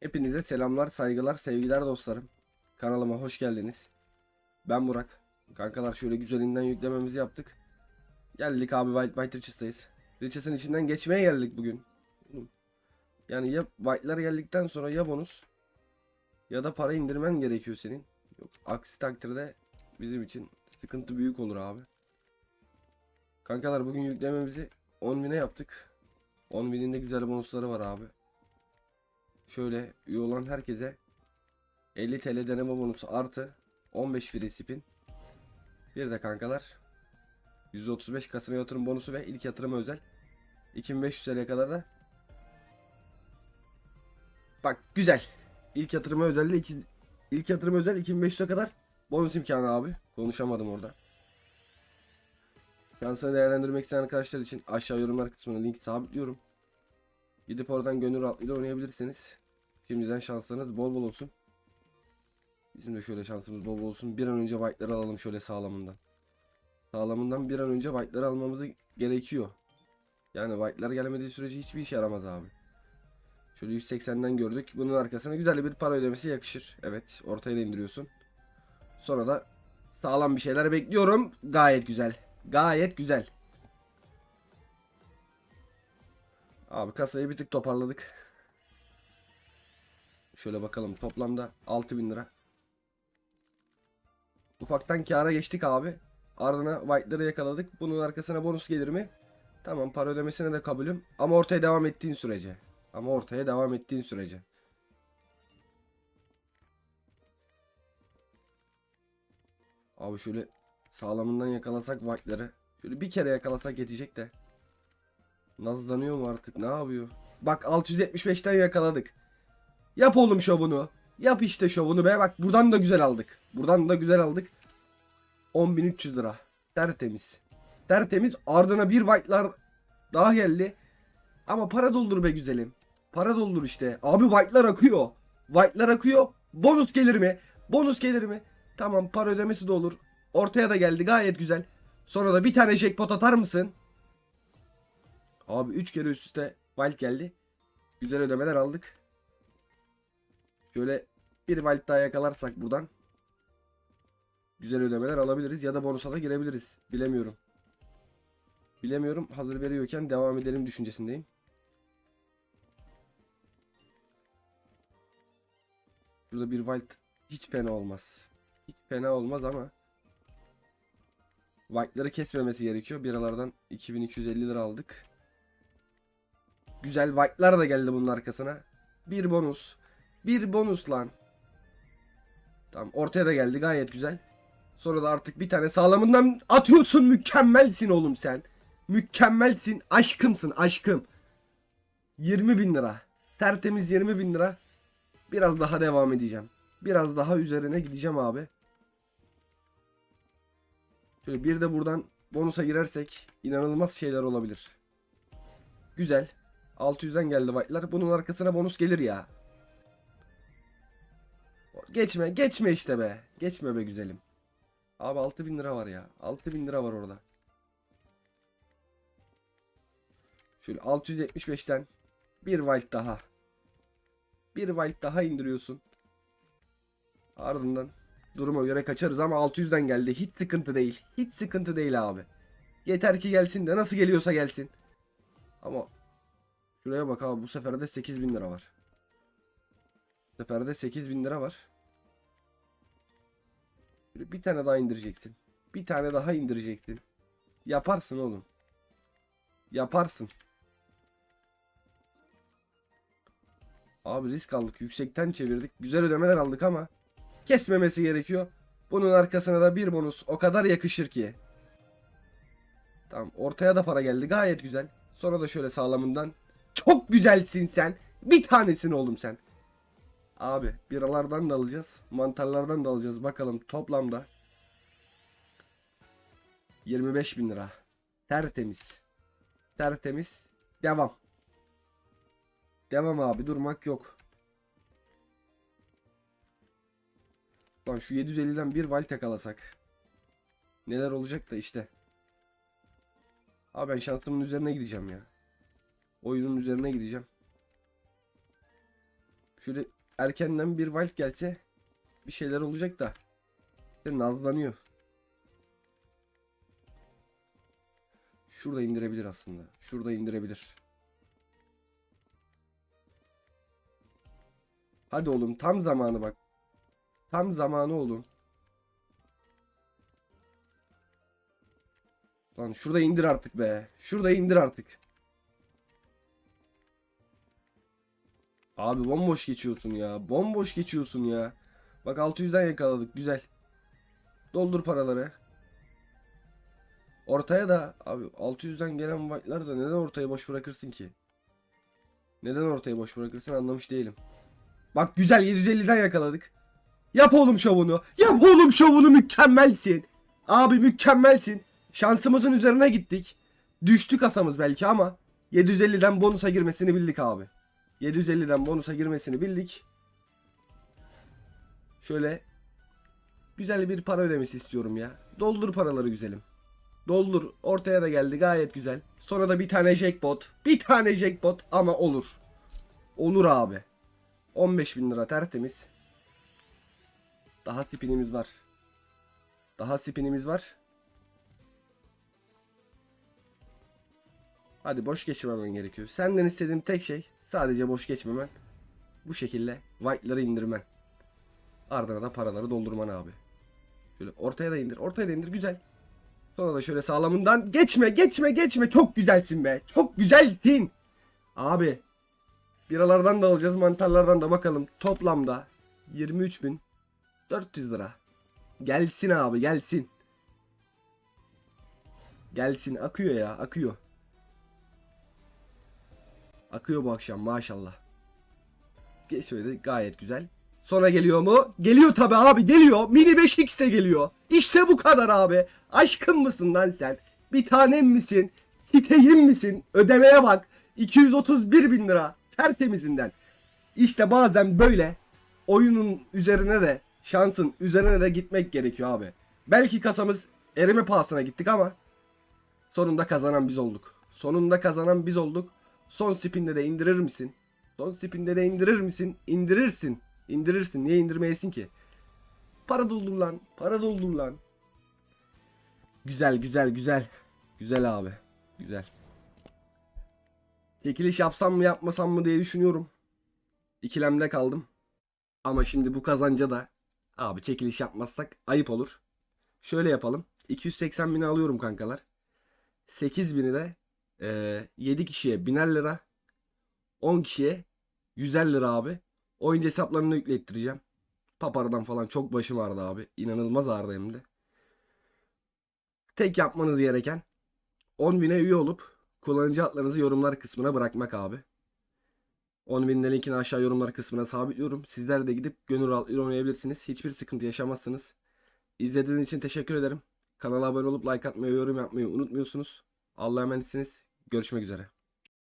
Hepinize selamlar, saygılar, sevgiler dostlarım. Kanalıma hoş geldiniz. Ben Burak. Kankalar şöyle güzelinden yüklememizi yaptık. Geldik abi White White Richers'tayız. Richers'ın içinden geçmeye geldik bugün. Yani ya White'lar geldikten sonra ya bonus ya da para indirmen gerekiyor senin. Yok, aksi takdirde bizim için sıkıntı büyük olur abi. Kankalar bugün yüklememizi 10 bine yaptık. 10 binin de güzel bonusları var abi. Şöyle üye olan herkese 50 TL deneme bonusu artı 15 free spin. Bir de kankalar 135 kasına yatırım bonusu ve ilk yatırıma özel 2500 TL'ye kadar da Bak güzel. İlk yatırıma özel iki, ilk yatırıma özel 2500'e kadar bonus imkanı abi. Konuşamadım orada. Şansını değerlendirmek isteyen arkadaşlar için aşağı yorumlar kısmına link sabitliyorum. Gidip oradan gönül rahatlığıyla oynayabilirsiniz. Şimdiden şanslarınız bol bol olsun. Bizim de şöyle şansımız bol bol olsun. Bir an önce white'ları alalım şöyle sağlamından. Sağlamından bir an önce white'ları almamız gerekiyor. Yani white'lar gelmediği sürece hiçbir işe yaramaz abi. Şöyle 180'den gördük. Bunun arkasına güzel bir para ödemesi yakışır. Evet ortaya da indiriyorsun. Sonra da sağlam bir şeyler bekliyorum. Gayet güzel. Gayet güzel. Abi kasayı bir tık toparladık. Şöyle bakalım toplamda 6000 lira. Ufaktan kâra geçtik abi. Ardına white'ları yakaladık. Bunun arkasına bonus gelir mi? Tamam para ödemesine de kabulüm. Ama ortaya devam ettiğin sürece. Ama ortaya devam ettiğin sürece. Abi şöyle sağlamından yakalasak white'ları. Şöyle bir kere yakalasak yetecek de. Nazlanıyor mu artık? Ne yapıyor? Bak 675'ten yakaladık. Yap oğlum şovunu. Yap işte şovunu be. Bak buradan da güzel aldık. Buradan da güzel aldık. 10.300 lira. Tertemiz. Tertemiz. Ardına bir white'lar daha geldi. Ama para doldur be güzelim. Para doldur işte. Abi white'lar akıyor. White'lar akıyor. Bonus gelir mi? Bonus gelir mi? Tamam para ödemesi de olur. Ortaya da geldi gayet güzel. Sonra da bir tane jackpot atar mısın? Abi 3 kere üst üste wild geldi. Güzel ödemeler aldık. Şöyle bir wild daha yakalarsak buradan. Güzel ödemeler alabiliriz ya da bonusa da girebiliriz. Bilemiyorum. Bilemiyorum. Hazır veriyorken devam edelim düşüncesindeyim. Burada bir wild hiç fena olmaz. Hiç fena olmaz ama White'ları kesmemesi gerekiyor. Biralardan 2250 lira aldık. Güzel white'lar da geldi bunun arkasına. Bir bonus. Bir bonus lan. Tamam ortaya da geldi gayet güzel. Sonra da artık bir tane sağlamından atıyorsun. Mükemmelsin oğlum sen. Mükemmelsin. Aşkımsın aşkım. 20 bin lira. Tertemiz 20 bin lira. Biraz daha devam edeceğim. Biraz daha üzerine gideceğim abi. Şöyle bir de buradan bonusa girersek inanılmaz şeyler olabilir. Güzel. 600'den geldi white'lar. Bunun arkasına bonus gelir ya. Geçme, geçme işte be. Geçme be güzelim. Abi 6000 lira var ya. 6000 lira var orada. Şöyle 675'ten bir wild daha. Bir wild daha indiriyorsun. Ardından duruma göre kaçarız ama 600'den geldi. Hiç sıkıntı değil. Hiç sıkıntı değil abi. Yeter ki gelsin de nasıl geliyorsa gelsin. Ama şuraya bak abi bu sefer de 8000 lira var. Bu sefer de 8000 lira var. Bir tane daha indireceksin. Bir tane daha indireceksin. Yaparsın oğlum. Yaparsın. Abi risk aldık. Yüksekten çevirdik. Güzel ödemeler aldık ama kesmemesi gerekiyor. Bunun arkasına da bir bonus o kadar yakışır ki. Tamam ortaya da para geldi gayet güzel. Sonra da şöyle sağlamından. Çok güzelsin sen. Bir tanesin oğlum sen. Abi biralardan da alacağız. Mantarlardan da alacağız. Bakalım toplamda. 25 bin lira. Tertemiz. Tertemiz. Devam. Devam abi durmak yok. Lan şu 750'den bir val yakalasak. Neler olacak da işte. Abi ben şansımın üzerine gideceğim ya. Oyunun üzerine gideceğim. Şöyle erkenden bir wild gelse bir şeyler olacak da. İşte nazlanıyor. Şurada indirebilir aslında. Şurada indirebilir. Hadi oğlum tam zamanı bak. Tam zamanı oğlum. Lan şurada indir artık be. Şurada indir artık. Abi bomboş geçiyorsun ya. Bomboş geçiyorsun ya. Bak 600'den yakaladık. Güzel. Doldur paraları. Ortaya da abi 600'den gelen white'lar da neden ortaya boş bırakırsın ki? Neden ortaya boş bırakırsın anlamış değilim. Bak güzel 750'den yakaladık. Yap oğlum şovunu. Yap oğlum şovunu mükemmelsin. Abi mükemmelsin. Şansımızın üzerine gittik. Düştü kasamız belki ama 750'den bonusa girmesini bildik abi. 750'den bonusa girmesini bildik. Şöyle güzel bir para ödemesi istiyorum ya. Doldur paraları güzelim. Doldur. Ortaya da geldi gayet güzel. Sonra da bir tane jackpot. Bir tane jackpot ama olur. Olur abi. 15 bin lira tertemiz. Daha spinimiz var. Daha spinimiz var. Hadi boş geçmemen gerekiyor. Senden istediğim tek şey sadece boş geçmemen. Bu şekilde white'ları indirmen. Ardına da paraları doldurman abi. Şöyle ortaya da indir. Ortaya da indir. Güzel. Sonra da şöyle sağlamından geçme geçme geçme. Çok güzelsin be. Çok güzelsin. Abi. Biralardan da alacağız mantarlardan da bakalım. Toplamda 23.400 lira. Gelsin abi gelsin. Gelsin akıyor ya akıyor. Akıyor bu akşam maşallah. Geçmedi gayet güzel. Sonra geliyor mu? Geliyor tabi abi geliyor. Mini 5X de geliyor. İşte bu kadar abi. Aşkın mısın lan sen? Bir tanem misin? Titeyim misin? Ödemeye bak. 231 bin lira. Tertemizinden. İşte bazen böyle oyunun üzerine de şansın üzerine de gitmek gerekiyor abi. Belki kasamız erime pahasına gittik ama sonunda kazanan biz olduk. Sonunda kazanan biz olduk. Son spinde de indirir misin? Son spinde de indirir misin? İndirirsin. İndirirsin. Niye indirmeyesin ki? Para doldur lan. Para doldur lan. Güzel güzel güzel. Güzel abi. Güzel. Çekiliş yapsam mı yapmasam mı diye düşünüyorum. İkilemde kaldım. Ama şimdi bu kazanca da abi çekiliş yapmazsak ayıp olur. Şöyle yapalım. 280 bini alıyorum kankalar. 8 bini de ee, 7 kişiye 1000'er lira. 10 kişiye 100'er lira abi. Oyuncu hesaplarını yüklettireceğim. Papara'dan falan çok başım ağrıdı abi. İnanılmaz ağrıdı hem de. Tek yapmanız gereken 10.000'e üye olup kullanıcı adlarınızı yorumlar kısmına bırakmak abi. 10.000'in linkini aşağı yorumlar kısmına sabitliyorum. Sizler de gidip gönül rahatlığıyla oynayabilirsiniz. Hiçbir sıkıntı yaşamazsınız. İzlediğiniz için teşekkür ederim. Kanala abone olup like atmayı, yorum yapmayı unutmuyorsunuz. Allah'a emanetsiniz. Görüşmek üzere.